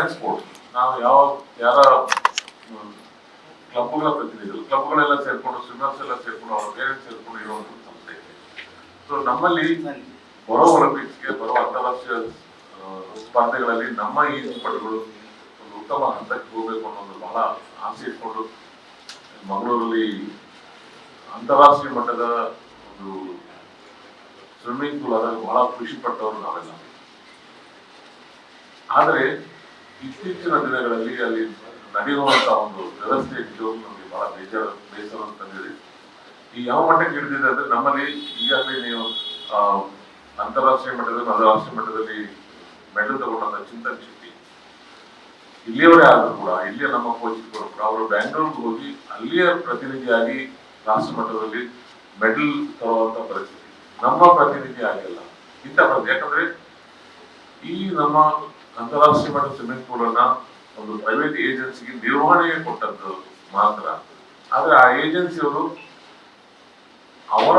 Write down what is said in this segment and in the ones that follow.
On sports ನಾವು ಯಾವ ಯಾರ ಕ್ಲಬ್ಗಳ ಪ್ರತಿನಿಧಿಗಳು, ಕ್ಲಬ್ಗಳೆಲ್ಲ ಸೇರ್ಕೊಂಡು ಸ್ವಿಮ್ಮರ್ಸ್ ಎಲ್ಲ ಸೇರ್ಕೊಂಡು, ಅವ್ರ ಪೇರೆಂಟ್ಸ್ ಸೇರ್ಕೊಂಡು ಇರುವಂತ ಸಂಸ್ಥೆ ಇದೆ. ಸೊ ನಮ್ಮಲ್ಲಿ ಬರೋ ಒಲಿಂಪಿಕ್ಸ್ಗೆ ಬರೋ ಅಂತಾರಾಷ್ಟ್ರೀಯ ಸ್ಪರ್ಧೆಗಳಲ್ಲಿ ನಮ್ಮ ಈ ಪಟುಗಳು ಒಂದು ಉತ್ತಮ ಹಂತಕ್ಕೆ ಹೋಗಬೇಕು ಅನ್ನೋದು ಬಹಳ ಆಸೆ ಇಟ್ಕೊಂಡು, ಮಂಗಳೂರಲ್ಲಿ ಅಂತಾರಾಷ್ಟ್ರೀಯ ಮಟ್ಟದ ಒಂದು ಸ್ವಿಮ್ಮಿಂಗ್ ಪೂಲ್ ಆದಾಗ ಬಹಳ ಖುಷಿ ಪಟ್ಟವರು ನಾವೆಲ್ಲ. ಆದರೆ ಇತ್ತೀಚಿನ ದಿನಗಳಲ್ಲಿ ಅಲ್ಲಿ ನಡೆಯುವಂತಹ ಒಂದು ವ್ಯವಸ್ಥೆ ನಿಜವಾಗ್ಲೂ ನಮಗೆ ಬಹಳ ಬೇಜಾರ ಬೇಸರ ಅಂತಂದಿದೆ ಈ ಯಾವ ಮಟ್ಟಕ್ಕೆ ಹಿಡಿದಿದೆ ಅಂದ್ರೆ ನಮ್ಮಲ್ಲಿ ಈಗಾಗಲೇ ನೀವು ಅಂತಾರಾಷ್ಟ್ರೀಯ ಮಟ್ಟದಲ್ಲಿ ಅಂತಾರಾಷ್ಟ್ರೀಯ ಮಟ್ಟದಲ್ಲಿ ಮೆಡಲ್ ತಗೊಂಡಂತ ಚಿಂತನ್ ಶೆಟ್ಟಿ. ಇಲ್ಲಿಯವರೇ ಆದರೂ ಕೂಡ, ಇಲ್ಲಿಯ ನಮ್ಮ ಕೋಚ್ ಕೂಡ, ಅವರು ಬ್ಯಾಂಗ್ಳೂರ್ಗೆ ಹೋಗಿ ಅಲ್ಲಿಯ ಪ್ರತಿನಿಧಿಯಾಗಿ ರಾಷ್ಟ್ರ ಮಟ್ಟದಲ್ಲಿ ಮೆಡಲ್ ತರುವಂತ ಪರಿಸ್ಥಿತಿ. ನಮ್ಮ ಪ್ರತಿನಿಧಿ ಆಗಿಲ್ಲ. ಇಂಥ ಯಾಕಂದ್ರೆ ಈ ನಮ್ಮ ಅಂತಾರಾಷ್ಟ್ರೀಯ ಮಟ್ಟದ ಸ್ವಿಮ್ಮಿಂಗ್ ಪೂಲ್ ಒಂದು ಪ್ರೈವೇಟ್ ಏಜೆನ್ಸಿಗೆ ನಿರ್ವಹಣೆಗೆ ಕೊಟ್ಟದ್ದು ಮಾತ್ರ. ಆದ್ರೆ ಆ ಏಜೆನ್ಸಿಯವರು ಅವರ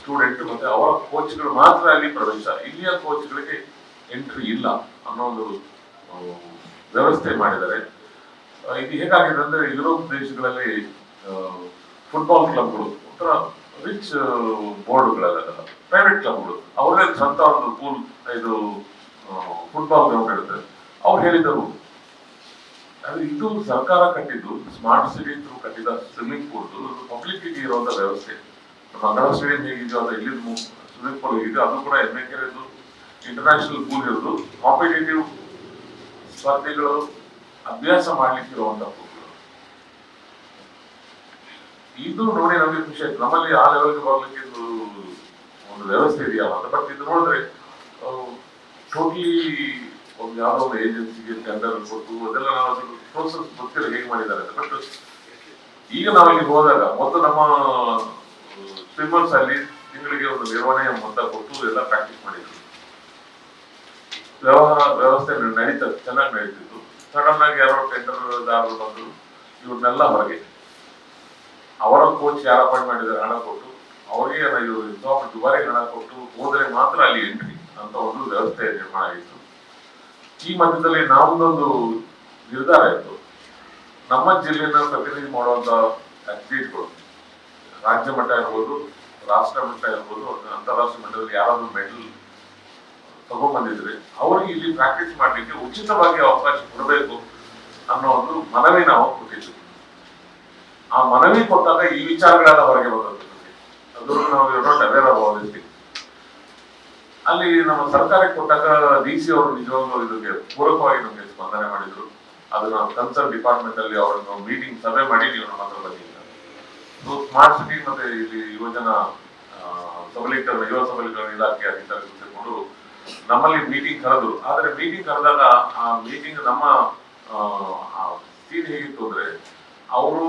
ಸ್ಟೂಡೆಂಟ್ ಮತ್ತೆ ಅವರ ಕೋಚ್ಗಳು ಮಾತ್ರ ಅಲ್ಲಿ ಪ್ರವೇಶ. ಇಲ್ಲಿಯ ಕೋಚ್ಗಳಿಗೆ ಎಂಟ್ರಿ ಇಲ್ಲ ಅನ್ನೋ ಒಂದು ವ್ಯವಸ್ಥೆ ಮಾಡಿದ್ದಾರೆ. ಇದು ಹೇಗಾಗಿದೆ ಅಂದ್ರೆ ಯುರೋಪ್ ದೇಶಗಳಲ್ಲಿ ಫುಟ್ಬಾಲ್ ಕ್ಲಬ್ಗಳು ಒಂಥರ ರಿಚ್ ಬೋರ್ಡ್ಗಳಲ್ಲ ಪ್ರೈವೇಟ್ ಕ್ಲಬ್ಗಳು ಅವರೇ ಸ್ವಂತ ಒಂದು ಪೂಲ್ ಇದು ಫುಟ್ಬಾಲ್ ಗ್ರೌಂಡ್ ಇರುತ್ತೆ ಅವ್ರು ಹೇಳಿದರು ಆದ್ರೆ ಇದು ಸರ್ಕಾರ ಕಟ್ಟಿದ್ದು ಸ್ಮಾರ್ಟ್ ಸಿಟಿ ಥ್ರೂ ಕಟ್ಟಿದ ಸ್ವಿಮ್ಮಿಂಗ್ ಪೂಲ್ ಪಬ್ಲಿಕ್ ಇರುವಂತ ವ್ಯವಸ್ಥೆ. ಮಂಗಳ ಸ್ಟೇಡಿಯಂ ಹೇಗಿದೆಯೋ ಅದು ಇಲ್ಲಿ ಸ್ವಿಮ್ಮಿಂಗ್ ಪೂಲ್ ಹೇಗಿದೆ ಅದು ಕೂಡ ಎಂ ಎ ಇಂಟರ್ನ್ಯಾಷನಲ್ ಪೂಲ್ ಇರೋದು ಕಾಂಪಿಟೇಟಿವ್ ಸ್ಪರ್ಧೆಗಳು, ಅಭ್ಯಾಸ ಮಾಡ್ಲಿಕ್ಕೆ ಇರುವಂತ ಪೂಲ್ಗಳು ಇದು ನೋಡಿ ನಮಗೆ ಖುಷಿ ಆಯ್ತು. ನಮ್ಮಲ್ಲಿ ಆ ಲೆವೆಲ್ಗೆ ಬರ್ಲಿಕ್ಕೆ ಒಂದು ವ್ಯವಸ್ಥೆ ಇದೆಯಲ್ಲ ಅಂತ. ಬಟ್ ಇದು ನೋಡಿದ್ರೆ ಟೋಟಲಿ ಒಂದು ಯಾವುದೋ ಒಂದು ಏಜೆನ್ಸಿಗೆ ಟೆಂಡರ್ ಕೊಟ್ಟು, ಅದೆಲ್ಲ ನಾವು ಪ್ರೋಸೆಸ್ ಗೊತ್ತಿಲ್ಲ ಹೇಗೆ ಮಾಡಿದ್ದಾರೆ ಬಟ್ ಈಗ ನಾವಲ್ಲಿ ಹೋದಾಗ ಮೊದಲು ನಮ್ಮ ಸ್ವಿಮ್ಮರ್ಸ್ ಅಲ್ಲಿ ತಿಂಗಳಿಗೆ ಒಂದು ನಿರ್ವಹಣೆಯ ಮೊತ್ತ ಕೊಟ್ಟು ಎಲ್ಲ ಪ್ರಾಕ್ಟೀಸ್ ಮಾಡಿದ್ರು. ವ್ಯವಹಾರ, ವ್ಯವಸ್ಥೆ ನಡೀತಾ, ಚೆನ್ನಾಗಿ ನಡೀತಿತ್ತು. ಸಡನ್ ಆಗಿ ಯಾರೋ ಟೆಂಡರ್ ಬಂದರು, ಇವ್ರನ್ನೆಲ್ಲ ಹೊರಗೆ. ಅವರ ಕೋಚ್ ಯಾರು ಅಪಾಯಿಂಟ್ ಮಾಡಿದ್ದಾರೆ, ಹಣ ಕೊಟ್ಟು, ಅವರಿಗೆ ಇವರು ದುಬಾರಿ ಹಣ ಕೊಟ್ಟು ಹೋದರೆ ಮಾತ್ರ ಅಲ್ಲಿ ಎಂಟ್ರಿ ಅಂತ ಒಂದು ವ್ಯವಸ್ಥೆ ನಿರ್ಮಾಣ ಆಯಿತು ಈ ಮಧ್ಯದಲ್ಲಿ ನಮ್ಮದೊಂದು ನಿರ್ಧಾರ ಇತ್ತು. ನಮ್ಮ ಜಿಲ್ಲೆನ ಪ್ರತಿನಿಧಿ ಮಾಡುವಂತ ಅಥ್ಲೀಟ್ಗಳು ರಾಜ್ಯ ಮಟ್ಟ ಇರ್ಬೋದು, ರಾಷ್ಟ್ರ ಮಟ್ಟ ಇರ್ಬೋದು, ಅಂತಾರಾಷ್ಟ್ರೀಯ ಮಟ್ಟದಲ್ಲಿ ಯಾರಾದ್ರೂ ಮೆಡಲ್ ತಗೊಂಡ್ಬಂದಿದ್ರೆ ಅವ್ರಿಗೆ ಇಲ್ಲಿ ಪ್ರಾಕ್ಟೀಸ್ ಮಾಡಲಿಕ್ಕೆ ಉಚಿತವಾಗಿ ಅವಕಾಶ ಕೊಡಬೇಕು ಅನ್ನೋ ಒಂದು ಮನವಿ ನಾವು ಕೊಟ್ಟಿದ್ದು ಆ ಮನವಿ ಕೊಟ್ಟಾಗ ಈ ವಿಚಾರಗಳೆಲ್ಲ ಹೊರಗೆ ಬಂದದ್ದು. ಅದನ್ನು ಅದು ನಾವು ಅವೇರ್ ಅಬೌಟ್ ಅಲ್ಲಿ ನಮ್ಮ ಸರ್ಕಾರಕ್ಕೆ ಕೊಟ್ಟಾಗ ಡಿ ಸಿ ಅವರು ನಿಜವಾಗ್ಲೂ ಇದಕ್ಕೆ ಪೂರಕವಾಗಿ ನಮಗೆ ಸ್ಪಂದನೆ ಮಾಡಿದ್ರು. ಅದನ್ನ ಕನ್ಸರ್ನ್ ಡಿಪಾರ್ಟ್ಮೆಂಟ್ ಅಲ್ಲಿ ಅವರನ್ನು ಮೀಟಿಂಗ್ ಸಭೆ ಮಾಡಿ ನೀವು ನಮ್ಮ ಹತ್ರ ಬನ್ನಿ ಸ್ಮಾರ್ಟ್ ಸಿಟಿ ಮತ್ತೆ ಇಲ್ಲಿ ಯುವಜನ ಸಬಲೀಕರಣ, ಯುವ ಸಬಲೀಕರಣ ಇಲಾಖೆ ಅಧಿಕಾರಿಗಳು ಸೇರಿಕೊಂಡು ನಮ್ಮಲ್ಲಿ ಮೀಟಿಂಗ್ ಕರೆದ್ರು. ಆದ್ರೆ ಮೀಟಿಂಗ್ ಕರೆದಾಗ ಆ ಮೀಟಿಂಗ್ ನಮ್ಮ ಸೀನ್ ಹೇಗಿತ್ತು ಅಂದ್ರೆ ಅವರು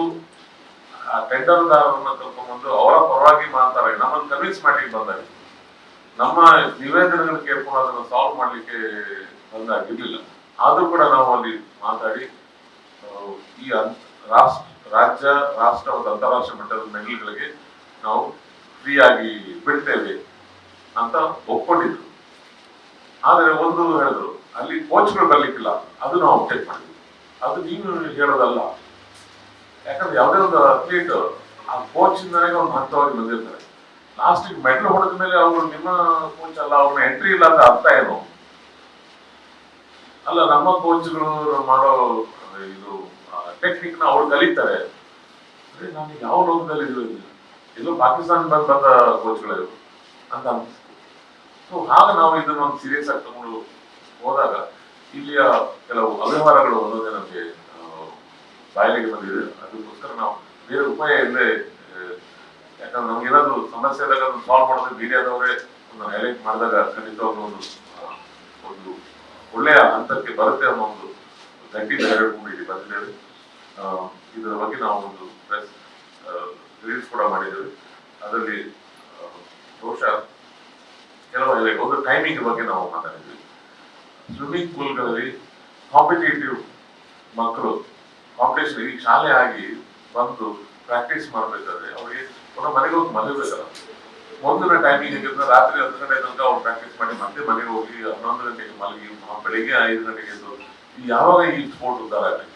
ಟೆಂಡರ್ದಾರರನ್ನ ಕರ್ಕೊಂಡ್ಬಂದು ಅವರ ಪರವಾಗಿ ಮಾತಾಡಿ, ನಮ್ಮನ್ನು ಕನ್ವಿನ್ಸ್ ಮಾಡಿ ಬಂದಾಗ ನಮ್ಮ ನಿವೇದನೆಗಳಿಗೆ ಕೇಳ್ಕೊಂಡು ಅದನ್ನು ಸಾಲ್ವ್ ಮಾಡಲಿಕ್ಕೆ ಬಂದಾಗಿರಲಿಲ್ಲ. ಆದರೂ ಕೂಡ ನಾವು ಅಲ್ಲಿ ಮಾತಾಡಿ ಈ ರಾಷ್ಟ್ರ, ರಾಜ್ಯ, ರಾಷ್ಟ್ರ ಮತ್ತು ಅಂತಾರಾಷ್ಟ್ರೀಯ ಮಟ್ಟದ ಮೆಡಲ್ಗಳಿಗೆ ನಾವು ಫ್ರೀ ಆಗಿ ಬಿಡ್ತೇವೆ ಅಂತ ಒಪ್ಕೊಂಡಿದ್ರು. ಆದರೆ ಒಂದು ಹೇಳಿದ್ರು, ಅಲ್ಲಿ ಕೋಚ್ಗಳು ಬರ್ಲಿಕ್ಕಿಲ್ಲ. ಅದು ನಾವು ಅಪ್ಡೇಟ್ ಮಾಡಿದ್ವಿ. ಅದು ನೀನು ಹೇಳೋದಲ್ಲ. ಯಾಕಂದ್ರೆ ಯಾವುದೇ ಒಂದು ಅಥ್ಲೀಟ್ ಆ ಕೋಚ್ ಇಂದನೇ ಒಂದು ಹಂತವಾಗಿ ಬಂದಿರ್ತಾರೆ. ಲಾಸ್ಟ್ ಮೆಟ್ಲು ಹೊಡೆದ ಮೇಲೆ ಅವರು ನಿಮ್ಮ ಕೋಚ್ ಅಲ್ಲ ಅವ್ರನ್ನ ಎಂಟ್ರಿ ಇಲ್ಲ ಅಂತ ಅರ್ಥ ಏನು? ಅಲ್ಲ, ನಮ್ಮ ಕೋಚ್ಗಳು ಮಾಡೋ ಇದು ಟೆಕ್ನಿಕ್ನ ಅವ್ರು ಕಲಿತಾರೆ. ನಾನು ಯಾವ ಲೋಕದಲ್ಲಿ ಇದು ಎಲ್ಲೋ ಪಾಕಿಸ್ತಾನ ಬಂದ್ ಬಂದ ಅಂತ ಅನ್ಸ್ತು ಸೊ ಹಾಗೆ ನಾವು ಇದನ್ನ ಒಂದು ಸೀರಿಯಸ್ ಆಗಿ ತಗೊಂಡು ಹೋದಾಗ ಇಲ್ಲಿಯ ಕೆಲವು ಅವ್ಯವಹಾರಗಳು ಒಂದೊಂದೇ ನಮಗೆ ಬಾಯಿಲೆಗೆ ಬಂದಿದೆ. ಅದಕ್ಕೋಸ್ಕರ ನಾವು ಬೇರೆ ಉಪಾಯ ಇಲ್ಲದೆ ಯಾಕಂದ್ರೆ ನಮ್ಗೆ ಏನಾದ್ರು ಸಮಸ್ಯೆ ಆದಾಗ ಅದನ್ನು ಸಾಲ್ವ್ ಮಾಡೋದು ಮೀಡಿಯಾದವರೇ ಒಂದು ಹೈಲೈಟ್ ಮಾಡಿದಾಗ ಖಂಡಿತ ಒಂದು ಒಂದು ಒಳ್ಳೆಯ ಹಂತಕ್ಕೆ ಬರುತ್ತೆ ಅನ್ನೋ ಒಂದು ಗಟ್ಟಿ ಧೈರ್ಯಕೊಂಡಿದ್ದೀವಿ ಬಂದಿದ್ದೇವೆ ಇದರ ಬಗ್ಗೆ ನಾವು ಒಂದು ಪ್ರೆಸ್ ರಿಲೀಸ್ ಕೂಡ ಮಾಡಿದ್ದೇವೆ. ಅದರಲ್ಲಿ ಬಹುಶಃ ಕೆಲವು highlight. ಒಂದು ಟೈಮಿಂಗ್ ಬಗ್ಗೆ ನಾವು ಮಾತಾಡಿದ್ವಿ ಸ್ವಿಮ್ಮಿಂಗ್ ಪೂಲ್ಗಳಲ್ಲಿ ಕಾಂಪಿಟೇಟಿವ್ ಮಕ್ಕಳು ಕಾಂಪಿಟೇಷನ್ ಈ ಶಾಲೆ ಆಗಿ ಬಂದು ಪ್ರಾಕ್ಟೀಸ್ ಮಾಡಬೇಕಾದ್ರೆ ಅವ್ರಿಗೆ ಪುನಃ ಮನೆಗೆ ಹೋಗಿ ಮಲಗಬೇಕಲ್ಲ ಮೊದಲಿನ ಟೈಮಿಂಗ್ ಹೇಗಿದ್ರೆ ರಾತ್ರಿ ಹತ್ತು ಗಂಟೆ ತನಕ ಅವ್ರು ಪ್ರಾಕ್ಟೀಸ್ ಮಾಡಿ ಮತ್ತೆ ಮನೆಗೆ ಹೋಗಿ ಹನ್ನೊಂದು ಗಂಟೆಗೆ ಮಲಗಿ ಬೆಳಿಗ್ಗೆ ಐದು ಗಂಟೆಗೆ ಎದ್ದು, ಯಾವಾಗ ಈ ಸ್ಪೋರ್ಟ್ ಉದ್ದಾರ ಆಗಲಿ?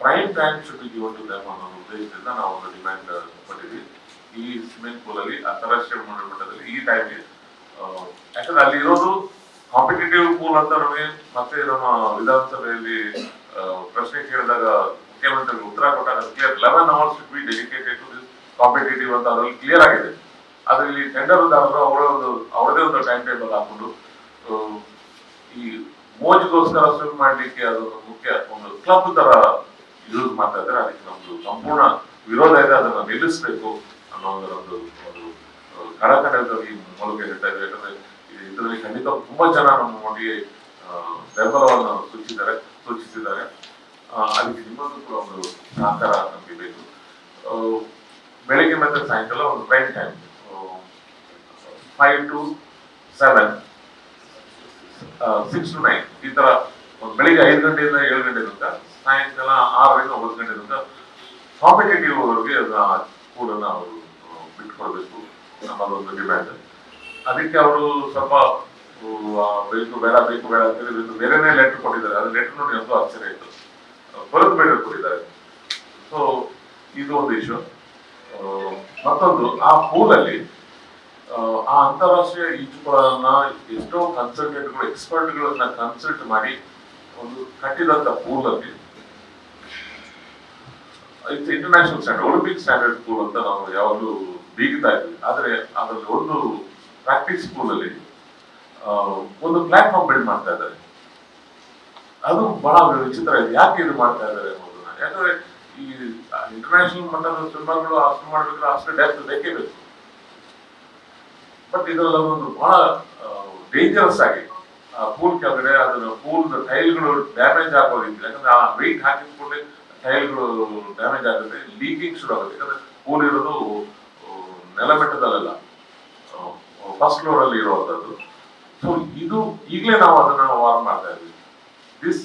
Prime time should be given to them ಅನ್ನೋ ಉದ್ದೇಶದಿಂದ ನಾವು ಒಂದು ಡಿಮ್ಯಾಂಡ್ ಕೊಟ್ಟಿದ್ವಿ. ಈ ಸ್ವಿಮ್ಮಿಂಗ್ ಪೂಲ್ ಅಲ್ಲಿ ಅಂತಾರಾಷ್ಟ್ರೀಯ ಮಟ್ಟದಲ್ಲಿ ಈ ಟೈಮ್ಗೆ ಯಾಕಂದ್ರೆ ಅಲ್ಲಿ ಇರೋದು ಕಾಂಪಿಟೇಟಿವ್ ಪೂಲ್ ಅಂತ ನಮಗೆ ಮತ್ತೆ ನಮ್ಮ ವಿಧಾನಸಭೆಯಲ್ಲಿ ಪ್ರಶ್ನೆ ಕೇಳಿದಾಗ ಮುಖ್ಯಮಂತ್ರಿ ಉತ್ತರ ಕೊಟ್ಟಾಗ clear eleven hours be dedicated to this competitive ಅಂತ ಅದರಲ್ಲಿ ಕ್ಲಿಯರ್ ಆಗಿದೆ. ಅದರಲ್ಲಿ ಅವರು ಅವರ ಒಂದು, ಅವರದೇ ಒಂದು ಟೈಮ್ ಟೇಬಲ್ ಹಾಕೊಂಡು ಈ ಮೋಜಿಗೋಸ್ಕರ ಸ್ವಿಮ್ ಮಾಡ್ಲಿಕ್ಕೆ ಅದು ಮುಖ್ಯ ಒಂದು ಕ್ಲಬ್ ತರ ಯೂಸ್ ಮಾಡ್ತಾ ಅದಕ್ಕೆ ನಮ್ದು ಸಂಪೂರ್ಣ ವಿರೋಧ ಇದೆ. ಅದನ್ನು ನಿಲ್ಲಿಸಬೇಕು ಅನ್ನೋ ಒಂದು ಒಂದು ಕಳಕಳದಲ್ಲಿ ಮೂಲಕ ಹೇಳ್ತಾ ಇದ್ದಾರೆ. ಯಾಕಂದ್ರೆ ಇದರಲ್ಲಿ ಖಂಡಿತ ತುಂಬಾ ಜನ ನಮ್ಮ ಒಟ್ಟಿಗೆ ಬೆಂಬಲವನ್ನು ಸೂಚಿಸಿದ್ದಾರೆ ಸೂಚಿಸಿದ್ದಾರೆ. ಅದಕ್ಕೆ ನಿಮ್ಮದು ಕೂಡ ಒಂದು ಸಹಕಾರ ನಮಗೆ ಬೇಕು ಬೆಳಿಗ್ಗೆ ಮತ್ತೆ ಸಾಯಂಕಾಲ ಒಂದು prime time five to seven six to nine ಈ ತರ ಒಂದು ಬೆಳಿಗ್ಗೆ ಐದು ಗಂಟೆಯಿಂದ ಏಳು ಗಂಟೆ ತನಕ, ಸಾಯಂಕಾಲ ಆರರಿಂದ ಒಂಬತ್ತು ಗಂಟೆ ತನಕ ಕಾಂಪಿಟೇಟಿವ್ ಅವರಿಗೆ ಕೂಡನ್ನ ಅವರು ಬಿಟ್ಕೊಡ್ಬೇಕು. ನಮ್ಮದೊಂದು ಡಿಮ್ಯಾಂಡ್ ಅದಕ್ಕೆ ಅವರು ಸ್ವಲ್ಪ ಬೇಕು, ಬೇಡ ಬೇಕು, ಬೇಡ ಅಂತೇಳಿ ಬೇರೆನೇ ಲೆಟರ್ ಕೊಟ್ಟಿದ್ದಾರೆ. ಅದು ಲೆಟರ್ ನೋಡಿ ಅದು ಆಶ್ಚರ್ಯ ಇತ್ತು ಬರೆದು ಬೇಡ ಕೊಟ್ಟಿದ್ದಾರೆ ಸೊ ಇದು ಒಂದು ಇಶ್ಯೂ ಮತ್ತೊಂದು, ಆ ಪೂಲಲ್ಲಿ, ಆ ಅಂತಾರಾಷ್ಟ್ರೀಯ ಈಜುಕೊಳನ ಎಷ್ಟೋ ಕನ್ಸಲ್ಟೆಂಟ್ಗಳು ಎಕ್ಸ್ಪರ್ಟ್ಗಳನ್ನ ಕನ್ಸಲ್ಟ್ ಮಾಡಿ ಒಂದು ಕಟ್ಟಿದಂತ ಪೂಲ್ ಅಲ್ಲಿ it's international standard Olympic standard pool ಅಂತ ನಾವು ಯಾವಾಗಲೂ ಬೀಗ್ತಾ ಇದ್ವಿ. ಆದರೆ ಅದರಲ್ಲಿ ಒಂದು ಪ್ರಾಕ್ಟೀಸ್ ಪೂಲ್ ಅಲ್ಲಿ ಒಂದು ಪ್ಲಾಟ್ಫಾರ್ಮ್ ಬಿಲ್ಡ್ ಮಾಡ್ತಾ ಇದ್ದಾರೆ. ಅದು ಬಹಳ ವಿಚಿತ್ರ ಇದೆ. ಯಾಕೆ ಇದು ಮಾಡ್ತಾ ಇದ್ದಾರೆ ಅನ್ನೋದು ಯಾಕಂದ್ರೆ ಈ ಇಂಟರ್ನ್ಯಾಷನಲ್ ಮಟ್ಟದ ಸಿನಿಮಾಗಳು ಅಷ್ಟು ಮಾಡ್ಬೇಕಾದ್ರೆ ಅಷ್ಟು ಡೆಪ್ತ್ ಬೇಕೇ ಬೇಕು. ಬಟ್ ಇದರಲ್ಲಿ ಒಂದು ಬಹಳ ಡೇಂಜರಸ್ ಆಗಿ ಪೂಲ್ ಕೆಳಗಡೆ ಅದರ ಪೂಲ್ ಟೈಲ್ಗಳು ಡ್ಯಾಮೇಜ್ ಆಗೋದಿಲ್ಲ ಯಾಕಂದ್ರೆ ಆ ವೆಯ್ಟ್ ಕೂಡ ಟೈಲ್ಗಳು ಡ್ಯಾಮೇಜ್ ಆಗುತ್ತೆ ಲೀಕಿಂಗ್ ಶುರು ಆಗುತ್ತೆ. ಯಾಕಂದ್ರೆ ಪೂಲ್ ಇರೋದು ಆ, ನೆಲಮಟ್ಟದಲ್ಲ ಫಸ್ಟ್ ಫ್ಲೋರ್ ಅಲ್ಲಿ ಇರುವಂತದ್ದು. ಸೊ ಇದು ಈಗಲೇ ನಾವು ಅದನ್ನ ವಾರ್ ಮಾಡ್ತಾ ಇದ್ವಿ ದಿಸ್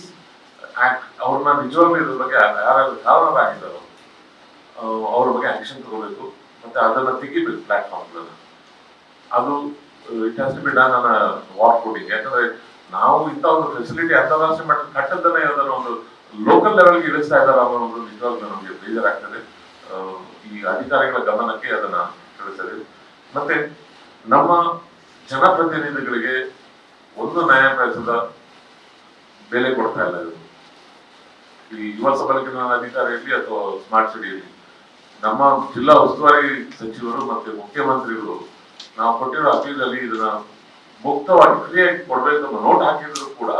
ಆಕ್ಟ್ ಅವ್ರನ್ನ ನಿಜವಾಗ್ಲೂ ಇದ್ರ ಬಗ್ಗೆ ಯಾರು ಕಾರಣರಾಗಿದ್ದಾರೋ, ಅವ್ರ ಬಗ್ಗೆ ಆಕ್ಷನ್ ತಗೋಬೇಕು, ಮತ್ತೆ ಅದನ್ನ ತೆಗಿಬೇಕು ಪ್ಲಾಟ್ಫಾರ್ಮ್ ಅದು it has to be done ಅನ್ ಯಾಕಂದ್ರೆ ನಾವು ಇಂಥ ಒಂದು ಫೆಸಿಲಿಟಿ ಅಂತಾರಾಷ್ಟ್ರೀಯ ಮಟ್ಟ ಕಟ್ಟದನ್ನ ಇರೋದನ್ನ ಒಂದು ಲೋಕಲ್ ಲೆವೆಲ್ಗೆ ಇಳಿಸ್ತಾ ಇದ್ದಾರೆ ಅನ್ನೋ ಒಂದು ನಿಜವಾಗ್ಲೂ ನಮಗೆ ಬೇಜಾರಾಗ್ತದೆ. ಈ ಅಧಿಕಾರಿಗಳ ಗಮನಕ್ಕೆ ಅದನ್ನ ತಿಳಿಸಿದೆ ಮತ್ತೆ ನಮ್ಮ ಜನಪ್ರತಿನಿಧಿಗಳಿಗೆ ಒಂದು ನ್ಯಾಯಪ್ರಾಯಸದ ಬೆಲೆ ಕೊಡ್ತಾ ಇಲ್ಲ ಈ ಯುವ ಸಬಲೀಕರಣ ಅಧಿಕಾರ ಇರಲಿ ಅಥವಾ ಸ್ಮಾರ್ಟ್ ಸಿಟಿ ಇರಲಿ ನಮ್ಮ ಜಿಲ್ಲಾ ಉಸ್ತುವಾರಿ ಸಚಿವರು ಮತ್ತೆ ಮುಖ್ಯಮಂತ್ರಿಗಳು, ನಾವು ಕೊಟ್ಟಿರೋ ಅಪೀಲಲ್ಲಿ ಇದನ್ನ ಮುಕ್ತವಾಗಿ ಫ್ರೀಯಾಗಿ ಕೊಡ್ಬೇಕು ಅನ್ನೋ ನೋಟ್ ಹಾಕಿದ್ರು ಕೂಡ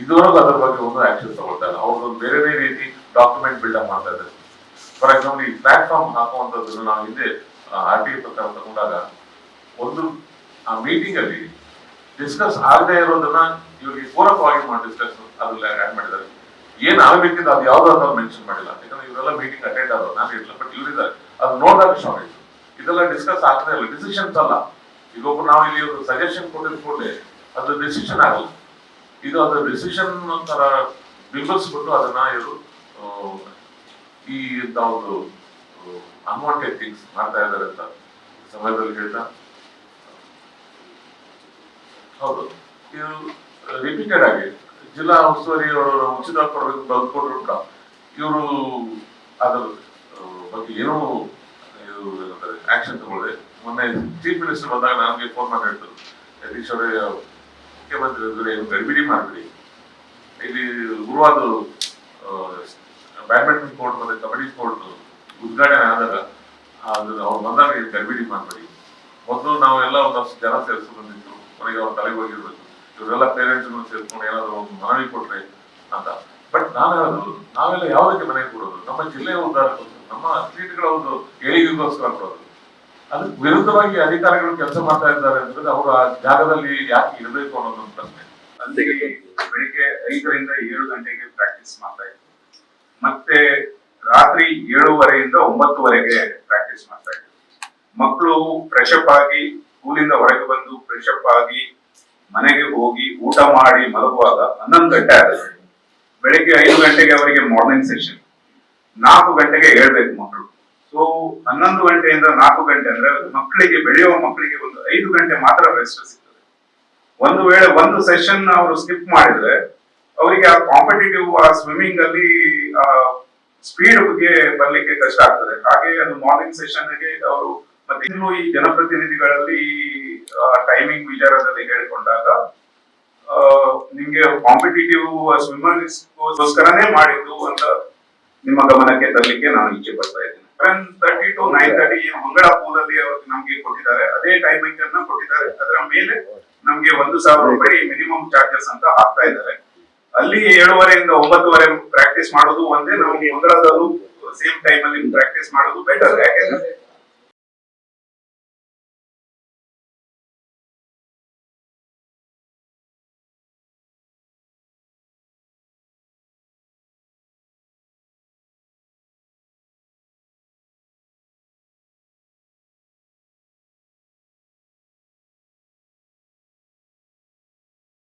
ಇದುವರೆಗೂ ಅದರ ಬಗ್ಗೆ ಒಂದು ಆಕ್ಷನ್ ತಗೊಳ್ತಾ ಇಲ್ಲ. ಅವ್ರದ್ದೊಂದು ಬೇರೆ ರೀತಿ ಡಾಕ್ಯುಮೆಂಟ್ ಬಿಲ್ಡಪ್ ಮಾಡ್ತಾ ಇದ್ದಾರೆ. ಫಾರ್ ಎಕ್ಸಾಂಪಲ್ ಈ ಪ್ಲಾಟ್ಫಾರ್ಮ್ ಹಾಕುವಂಥದ್ದನ್ನು ನಾವು ಹಿಂದೆ ಆರ್ ಟಿ ಪ್ರಕಾರ ತಗೊಂಡಾಗ ಒಂದು, ಆ ಮೀಟಿಂಗ್ ಅಲ್ಲಿ ಡಿಸ್ಕಸ್ ಆಗದೆ ಇರೋದನ್ನ ಇವ್ರಿಗೆ ಪೂರಕವಾಗಿ ಮಾಡಿ ಡಿಸ್ಕಸ್ ಅದ್ರಲ್ಲಿ ಆಡ್ ಮಾಡಿದ್ದಾರೆ. ಏನ್ ಆಗಬೇಕಿದ್ದ ಅದು ಯಾವ್ದು ಅಂತ ಮೆನ್ಷನ್ ಮಾಡಿಲ್ಲ. ಯಾಕಂದ್ರೆ ಇವರೆಲ್ಲ ಮೀಟಿಂಗ್ ಅಟೆಂಡ್ ಆದ್ರು ನಾನು ಇರ್ಲಿಲ್ಲ ಬಟ್ ಇವರಿದ್ದಾರೆ ಅದು ನೋಡಿದಾಗ ಶಾಕ್ ಆಯ್ತು ಇದೆಲ್ಲ ಡಿಸ್ಕಸ್ ಆಗ್ತಾ ಇಲ್ಲ. ಡಿಸಿಷನ್ಸ್ ಅಲ್ಲ. ಈಗ ಒಬ್ಬ ನಾವು ಇಲ್ಲಿ ಒಂದು ಸಜೆಷನ್ ಕೊಟ್ಟಿದ್ ಕೂಡಲೇ ಅದು ಡಿಸಿಷನ್ ಆಗಲ್ಲ. ಇದು ಅದು ಡಿಸಿಷನ್ ತರ ಬಿಂಬಿಸ್ಬಿಟ್ಟು ಅದನ್ನ ಇವರು ಈ ಒಂದು ಅನ್ವಾಂಟೆಡ್ ಥಿಂಗ್ಸ್ ಮಾಡ್ತಾ ಇದ್ದಾರೆ ಅಂತ ಸಮಯದಲ್ಲಿ ಹೇಳ್ತಾ ಹೌದು. ಇದು ರಿಪೀಟೆಡ್ ಆಗಿ, ಜಿಲ್ಲಾ ಉಸ್ತುವಾರಿ ಅವರು ಉಚಿತ ಕೊಡಬೇಕು ಬಂದು ಕೊಟ್ಟರು ಕೂಡ ಇವರು ಅದರ ಬಗ್ಗೆ ಏನೂ ಏನಂತಾರೆ ಆಕ್ಷನ್ ತಗೊಳ್ಳದೆ ಮೊನ್ನೆ ಚೀಫ್ ಮಿನಿಸ್ಟರ್ ಬಂದಾಗ ನನಗೆ ಫೋನ್ ಮಾಡಿ ಹೇಳ್ತಾರೆ. ಯತೀಶ್ ಅವರೇ, ಮುಖ್ಯಮಂತ್ರಿ ಏನು ಗಡಿಬಿಡಿ ಮಾಡಿಬಿಡಿ. ಇಲ್ಲಿ ಗುರುವಾದ ಬ್ಯಾಡ್ಮಿಂಟನ್ ಕೋರ್ಟ್ ಮತ್ತೆ ಕಬಡ್ಡಿ ಕೋರ್ಟ್ ಉದ್ಘಾಟನೆ ಆದಾಗ ಅದನ್ನ ಅವ್ರು ಬಂದಾಗ ಗಡಿಬಿಡಿ ಮಾಡ್ಬೇಡಿ. ಮೊದಲು ನಾವೆಲ್ಲ ಒಂದಷ್ಟು ಜನ ಸೇರಿಸಿ ಕೊನೆಗೆ ಅವ್ರ ತಲೆಗೆ ಹೋಗಿರ್ಬೇಕು ಇವರೆಲ್ಲ ಪೇರೆಂಟ್ಸ್ ಸೇರ್ಕೊಂಡು ಏನಾದ್ರು ಒಂದು ಮನವಿ ಕೊಟ್ರೆ ಅಂತ. ಬಟ್ ನಾನು ಹೇಳೋದು ನಾವೆಲ್ಲ ಯಾವುದಕ್ಕೆ ಮನೆ ಕೊಡೋದು? ನಮ್ಮ ಜಿಲ್ಲೆಯ ಉದ್ದಾರಕ್ಕೋಸ್ಕರ ನಮ್ಮ ಅಥ್ಲೀಟ್ಗಳ ಒಂದು ಏಳಿಗೆಗೋಸ್ಕರ ಕೊಡೋದು. ಅದಕ್ಕೆ ವಿರುದ್ಧವಾಗಿ ಅಧಿಕಾರಿಗಳು ಕೆಲಸ ಮಾಡ್ತಾ ಇದ್ದಾರೆ ಅಂದ್ರೆ ಅವರು ಆ ಜಾಗದಲ್ಲಿ ಯಾಕೆ ಇರಬೇಕು ಅನ್ನೋದು ಪ್ರಶ್ನೆ. ಅಲ್ಲಿ ಬೆಳಿಗ್ಗೆ ಐದರಿಂದ ಏಳು ಗಂಟೆಗೆ ಪ್ರಾಕ್ಟೀಸ್ ಮಾಡ್ತಾ ಇದ್ರು. ಮತ್ತೆ ರಾತ್ರಿ ಏಳುವರೆಯಿಂದ ಒಂಬತ್ತುವರೆಗೆ ಪ್ರಾಕ್ಟೀಸ್ ಮಾಡ್ತಾ ಇದ್ರು. ಮಕ್ಕಳು ಫ್ರೆಶ್ ಅಪ್ ಆಗಿ ಸ್ಕೂಲಿಂದ ಹೊರಗೆ ಬಂದು ಫ್ರೆಶ್ ಅಪ್ ಆಗಿ ಮನೆಗೆ ಹೋಗಿ ಊಟ ಮಾಡಿ ಮಲಗುವಾಗ ಹನ್ನೊಂದು ಗಂಟೆ ಆಗುತ್ತೆ ಬೆಳಿಗ್ಗೆ ಐದು ಗಂಟೆಗೆ ಅವರಿಗೆ ಮಾರ್ನಿಂಗ್ ಸೆಷನ್ ನಾಲ್ಕು ಗಂಟೆಗೆ ಹೇಳ್ಬೇಕು ಮಕ್ಕಳು. ಸೊ ಹನ್ನೊಂದು ಗಂಟೆಯಿಂದ ನಾಲ್ಕು ಗಂಟೆ ಅಂದ್ರೆ ಮಕ್ಕಳಿಗೆ, ಬೆಳೆಯುವ ಮಕ್ಕಳಿಗೆ ಒಂದು ಐದು ಗಂಟೆ ಮಾತ್ರ ರೆಸ್ಟ್ ಸಿಗ್ತದೆ. ಒಂದು ವೇಳೆ ಒಂದು ಸೆಷನ್ ಅವರು ಸ್ಕಿಪ್ ಮಾಡಿದ್ರೆ ಅವರಿಗೆ ಆ ಕಾಂಪಿಟೇಟಿವ್ ಆ ಸ್ವಿಮ್ಮಿಂಗ್ ಅಲ್ಲಿ ಸ್ಪೀಡ್ ಬಗ್ಗೆ ಬರ್ಲಿಕ್ಕೆ ಕಷ್ಟ ಆಗ್ತದೆ. ಹಾಗೆ ಅದು ಮಾರ್ನಿಂಗ್ ಸೆಷನ್ಗೆ ಅವರು ಮತ್ತೆ ಇನ್ನು ಈ ಜನಪ್ರತಿನಿಧಿಗಳಲ್ಲಿ ಟೈಮಿಂಗ್ ವಿಚಾರದಲ್ಲಿ ಹೇಳಿಕೊಂಡಾಗ ನಿಮ್ಗೆ ಕಾಂಪಿಟೇಟಿವ್ ಸ್ವಿಮ್ಮರ್ಸ್ಗೋಸ್ಕರನೇ ಮಾಡಿದ್ದು ಅಂತ ನಿಮ್ಮ ಗಮನಕ್ಕೆ ತರಲಿಕ್ಕೆ ನಾನು ಇಚ್ಛೆ ಪಡ್ತಾ ಇದ್ದೀನಿ. Seven thirty to nine thirty Mangala ಪೂಲಲ್ಲಿ ಅವರು ನಮ್ಗೆ ಕೊಟ್ಟಿದ್ದಾರೆ. ಅದೇ ಟೈಮಿಂಗ್ ಅನ್ನ ಕೊಟ್ಟಿದ್ದಾರೆ. ಅದರ ಮೇಲೆ ನಮ್ಗೆ ಒಂದು ಸಾವಿರ ರೂಪಾಯಿ ಮಿನಿಮಮ್ ಚಾರ್ಜಸ್ ಅಂತ ಹಾಕ್ತಾ ಇದ್ದಾರೆ. ಅಲ್ಲಿ ಏಳುವರೆಯಿಂದ ಒಂಬತ್ತುವರೆ ಪ್ರಾಕ್ಟೀಸ್ ಮಾಡೋದು ಒಂದೇ ನಮಗೆ ಮಂಗಳದಲ್ಲೂ ಸೇಮ್ ಟೈಮ್ ಅಲ್ಲಿ ಪ್ರಾಕ್ಟೀಸ್ ಮಾಡೋದು ಬೆಟರ್ ಯಾಕೆಂದ್ರೆ